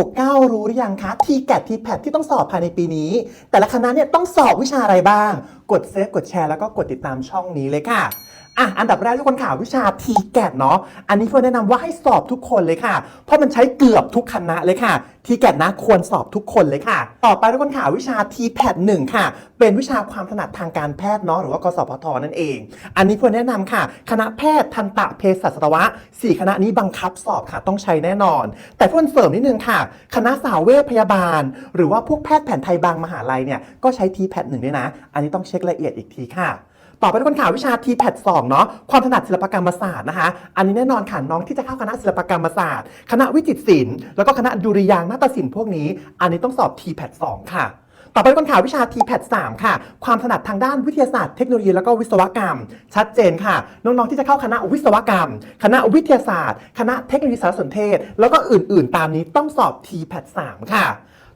69 รู้หรือยังคะ ทีแกดทีแพดที่ต้องสอบภายในปีนี้ แต่ละคณะเนี่ยต้องสอบวิชาอะไรบ้าง กดเซฟกดแชร์แล้วก็กดติดตามช่องนี้เลยค่ะ อะอันดับแรกทุกคนข่าววิชา t g a t เนาะอันนี้เพื่อนแนะนำว่าให้สอบทุกคนเลยค่ะ เพราะมันใช้เกือบทุกคณะเลยค่ะ t g a t นะควรสอบทุกคนเลยค่ะ ต่อไปทุกคนข่าววิชา t p a t 1ค่ะ เป็นวิชาความถนัดทางการแพทย์เนาะหรือว่ากสพทนั่นเอง อันนี้เพื่อนแนะนำค่ะ คณะแพทย์ทันตะเภสัชสัตวะสี่คณะนี้บังคับสอบค่ะต้องใช้แน่นอน แต่เพื่อนเสริมนิดนึงค่ะ คณะสาวเวชพยาบาล หรือว่าพวกแพทย์แผนไทยบางมหาลัยเนี่ยก็ใช้ t p a t 1ด้วยนะ อันนี้ต้องเช็คละเอียดอีกทีค่ะ ต่อไปทุกคนข่าววิชา t p a t 2เนาะความถนัดศิลปกรรมศาสตร์นะคะ อันนี้แน่นอนค่ะน้องที่จะเข้าคณะศิลปกรรมศาสตร์ คณะวิจิตรศิลป์แล้วก็คณะดุริยางค์นาฏศิลป์พวกนี้ อันนี้ต้องสอบ t p a t 2ค่ะต่อไปทุกคนข่าววิชา t p a t 3 ค่ะ ความถนัดทางด้านวิทยาศาสตร์เทคโนโลยีแล้วก็วิศวกรรม ชัดเจนค่ะ น้อง ๆ ที่จะเข้าคณะวิศวกรรม คณะวิทยาศาสตร์ คณะเทคโนโลยีสารสนเทศ แล้วก็อื่น ๆ ตามนี้ต้องสอบ t p a t 3 ค่ะ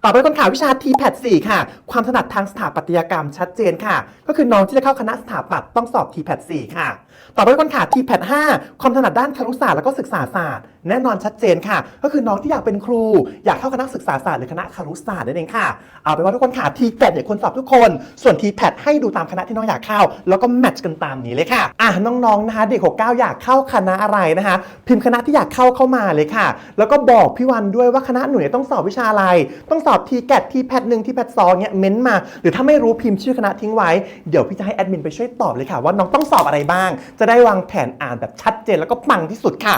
ต่อไปคนข่าววิชา t p a t 4ค่ะ ความถนัดทางสถาปัตยกรรมชัดเจนค่ะ ก็คือน้องที่จะเข้าคณะสถาปัตย์ต้องสอบ t p a t 4ค่ะ ต่อไปคนข่าว t p a t 5ความถนัดด้านครุศาสตร์แล้วก็ศึกษาศาสตร์ แน่นอนชัดเจนค่ะ ก็คือน้องที่อยากเป็นครู อยากเข้าคณะศึกษาศาสตร์หรือคณะครุศาสตร์นั่นเองค่ะ เอาเป็นว่าทุกคนค่ะ t p a t เนี่ยคนสอบทุกคน ส่วน t p a t ให้ดูตามคณะที่น้องอยากเข้า แล้วก็แมทช์กันตามนี้เลยค่ะอะน้องๆนะคะเด็ก69 อยากเข้าคณะอะไรนะคะ พิมพ์คณะที่อยากเข้าเข้ามาเลยค่ะ แล้วก็บอกพี่วันด้วยว่าคณะหนูเนี่ยต้องสอบวิชาอะไรต้องสอบอบทีแกดทีแพทหนึ่งทีแพทสองเนี่ยเม้นต์มา หรือถ้าไม่รู้พิมพ์ชื่อคณะทิ้งไว้ เดี๋ยวพี่จะให้แอดมินไปช่วยตอบเลยค่ะ ว่าน้องต้องสอบอะไรบ้าง จะได้วางแผนอ่านแบบชัดเจนแล้วก็ปังที่สุดค่ะ